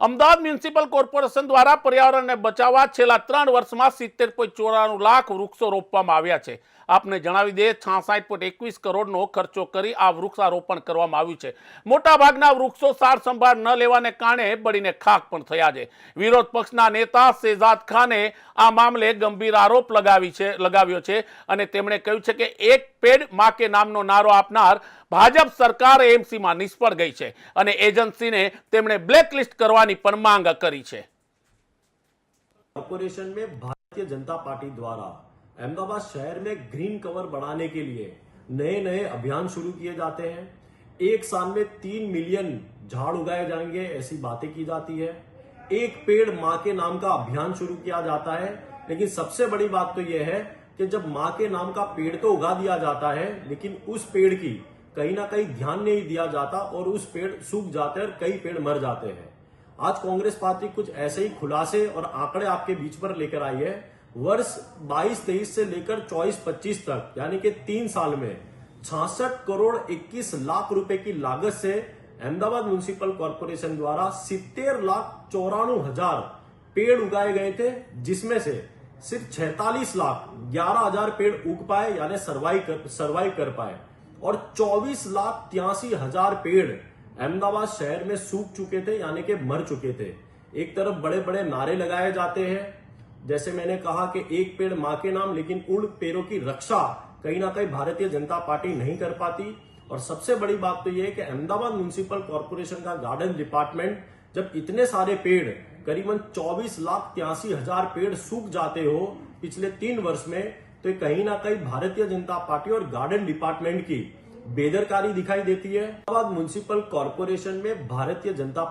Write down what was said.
Ahmedabad municipal corporation દ્વારા પર્યાવરણને બચાવવા છેલ્લા ત્રણ વર્ષમાં સિત્તેર પોઈન્ટ ચોરાણું લાખ વૃક્ષો રોપવામાં આવ્યા છે. આપને જણાવી દઈએ, છાસાઠ પોઈન્ટ એકવીસ કરોડનો ખર્ચો કરી આ વૃક્ષારોપણ કરવામાં આવ્યું છે. મોટાભાગના વૃક્ષો સાર સંભાળ ન લેવાને કારણે બળીને ખાક પણ થયા છે. વિરોધ પક્ષના નેતા શેજાદ ખાને આ મામલે ગંભીર આરોપ લગાવી છે, લગાવ્યો છે અને તેમણે કહ્યું છે કે એક પેડ માકે નામનો નારો આપનાર ભાજપ સરકાર એમસીમાં નિષ્ફળ ગઈ છે અને એજન્સીને તેમણે બ્લેકલિસ્ટ કરવાની પણ માંગ કરી છે कॉरपोरेशन में भारतीय जनता पार्टी द्वारा अहमदाबाद शहर में ग्रीन कवर बढ़ाने के लिए नए नए अभियान शुरू किए जाते हैं एक साल में तीन मिलियन झाड़ उगाए जाएंगे ऐसी बातें की जाती है एक पेड़ माँ के नाम का अभियान शुरू किया जाता है लेकिन सबसे बड़ी बात तो यह है कि जब माँ के नाम का पेड़ तो उगा दिया जाता है लेकिन उस पेड़ की कहीं ना कहीं ध्यान नहीं दिया जाता और उस पेड़ सूख जाते हैं और कई पेड़ मर जाते हैं। आज कांग्रेस पार्टी कुछ ऐसे ही खुलासे और आंकड़े आपके बीच पर लेकर आई है। वर्ष 22-23 से लेकर 24-25 तक, यानी कि तीन साल में छियासठ करोड़ 21 लाख रुपए की लागत से अहमदाबाद म्यूनिसिपल कॉरपोरेशन द्वारा सितर लाख चौराणु हज़ार पेड़ उगाए गए थे, जिसमें से सिर्फ़ 46 लाख ग्यारह हज़ार पेड़ उग पाए, यानी सर्वाइव कर सर्वाइव कर पाए। और 24 लाख तिरासी हज़ार पेड़ अहमदाबाद शहर में सूख चुके थे, यानी कि मर चुके थे। एक तरफ़ बड़े बड़े नारे लगाए जाते हैं। जैसे मैंने कहा कि एक पेड़ माँ के नाम, लेकिन उन पेड़ों की रक्षा कहीं ना कहीं भारतीय जनता पार्टी नहीं कर पाती। और सबसे बड़ी बात तो यह है कि अहमदाबाद म्यूनिसिपल कॉरपोरेशन का गार्डन डिपार्टमेंट, जब इतने सारे पेड़, करीबन 24 लाख तिरासी हज़ार पेड़ सूख जाते हो, पिछले तीन वर्ष में तो कहीं ना कहीं भारतीय जनता पार्टी और गार्डन डिपार्टमेंट की बेदरकारी दिखाई देती है। म्यूनिस्पल कॉरपोरेशन में भारतीय जनता